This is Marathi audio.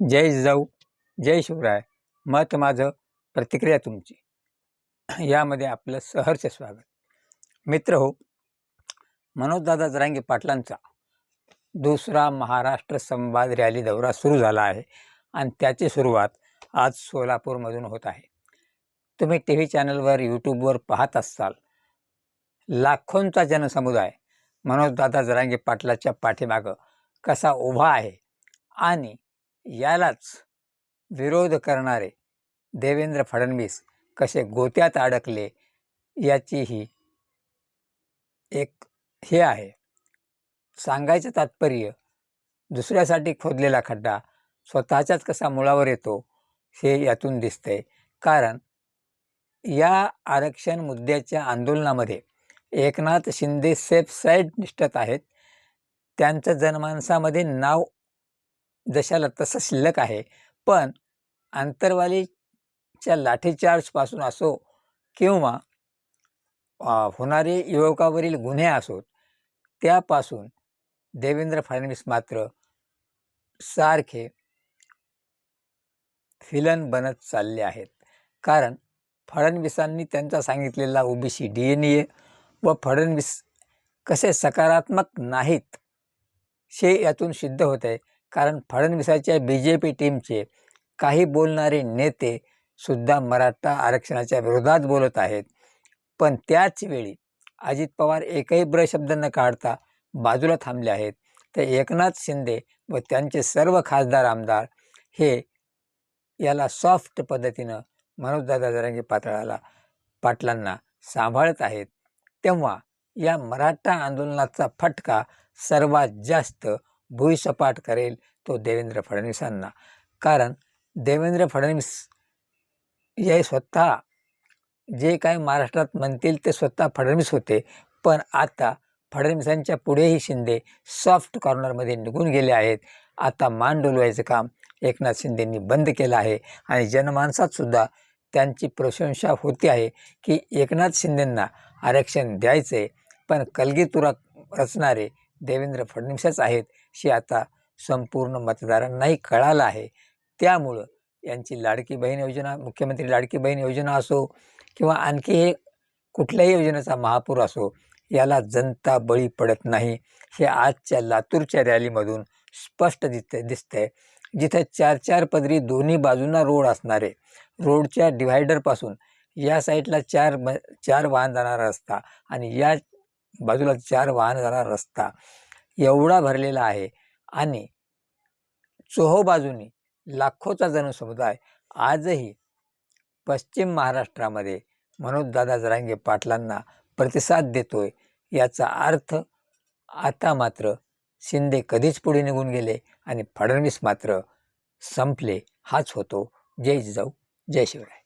जय जिजाऊ जय शिवराय. मत माझं प्रतिक्रिया तुमची. यामध्ये आपलं सहर्ष स्वागत. मित्र हो मनोजदादा जरांगे पाटलांचा दुसरा महाराष्ट्र संवाद रॅली दौरा सुरू झाला आहे आणि त्याची सुरुवात आज सोलापूरमधून होत आहे. तुम्ही टी व्ही चॅनलवर यूट्यूबवर पाहत असाल. लाखोंचा जनसमुदाय मनोजदादा जरांगे पाटलाच्या पाठीमागं कसा उभा आहे आणि यालाच विरोध करणारे देवेंद्र फडणवीस कसे गोत्यात अडकले याचीही एक हे आहे. सांगायचं तात्पर्य दुसऱ्यासाठी खोदलेला खड्डा स्वतःच्याच कसा मुळावर येतो हे यातून दिसतंय. कारण या आरक्षण मुद्द्याच्या आंदोलनामध्ये एकनाथ शिंदे सेफ साईड निष्ठत आहेत. त्यांचं जनमानसामध्ये नाव जशाला तसं शिल्लक आहे. पण आंतरवालीच्या लाठीचार्जपासून असो किंवा होणारे युवकावरील गुन्हे असोत त्यापासून देवेंद्र फडणवीस मात्र सारखे फिलन बनत चालले आहेत. कारण फडणवीसांनी त्यांचा सांगितलेला ओबीसी डी एन ए व फडणवीस कसे सकारात्मक नाहीत हे यातून सिद्ध होत आहे कारण फडणवीसाच्या बी जे पी टीमचे काही बोलणारे नेते सुद्धा मराठा आरक्षणाच्या विरोधात बोलत आहेत. पण त्याच वेळी अजित पवार एकही ब्रशब्द न काढता बाजूला थांबले आहेत. तर एकनाथ शिंदे व त्यांचे सर्व खासदार आमदार हे याला सॉफ्ट पद्धतीनं मनोजदादा जरांगी पातळाला पाटलांना सांभाळत आहेत. तेव्हा या मराठा आंदोलनाचा फटका सर्वात जास्त भुईसपाट करेल तो देवेंद्र फडणवीसांना. कारण देवेंद्र फडणवीस हे स्वतः जे काही महाराष्ट्रात म्हणतील ते स्वतः फडणवीस होते. पण आता फडणवीसांच्या पुढेही शिंदे सॉफ्ट कॉर्नरमध्ये निघून गेले आहेत. आता मान डोलवायचं काम एकनाथ शिंदेंनी बंद केलं आहे. आणि जनमानसात सुद्धा त्यांची प्रशंसा होती आहे की एकनाथ शिंदेंना आरक्षण द्यायचं आहे पण कलगीतुरा रचणारे देवेंद्र फडणवीसच आहेत. हे आता संपूर्ण मतदारांनाही कळालं आहे. त्यामुळं यांची लाडकी बहीण योजना मुख्यमंत्री लाडकी बहीण योजना असो किंवा आणखी हे कुठल्याही योजनेचा महापूर असो याला जनता बळी पडत नाही. हे आजच्या लातूरच्या रॅलीमधून स्पष्ट दिसते दिसतंय. जिथे चार चार पदरी दोन्ही बाजूंना रोड असणारे रोडच्या डिव्हायडरपासून या साईडला चार चार वाहन जाणारा रस्ता आणि या बाजूला चार वाहन जाणारा रस्ता. एवढा भरलेला आहे. आणि चोहो बाजूनी लाखोचा जनसमुदाय आजही पश्चिम महाराष्ट्रामध्ये मनोजदादा जरांगे पाटलांना प्रतिसाद देतोय याचा अर्थ आता मात्र शिंदे कधीच पुढे निघून गेले आणि फडणवीस मात्र संपले हाच होतो. जय जिजाऊ जय शिवराय.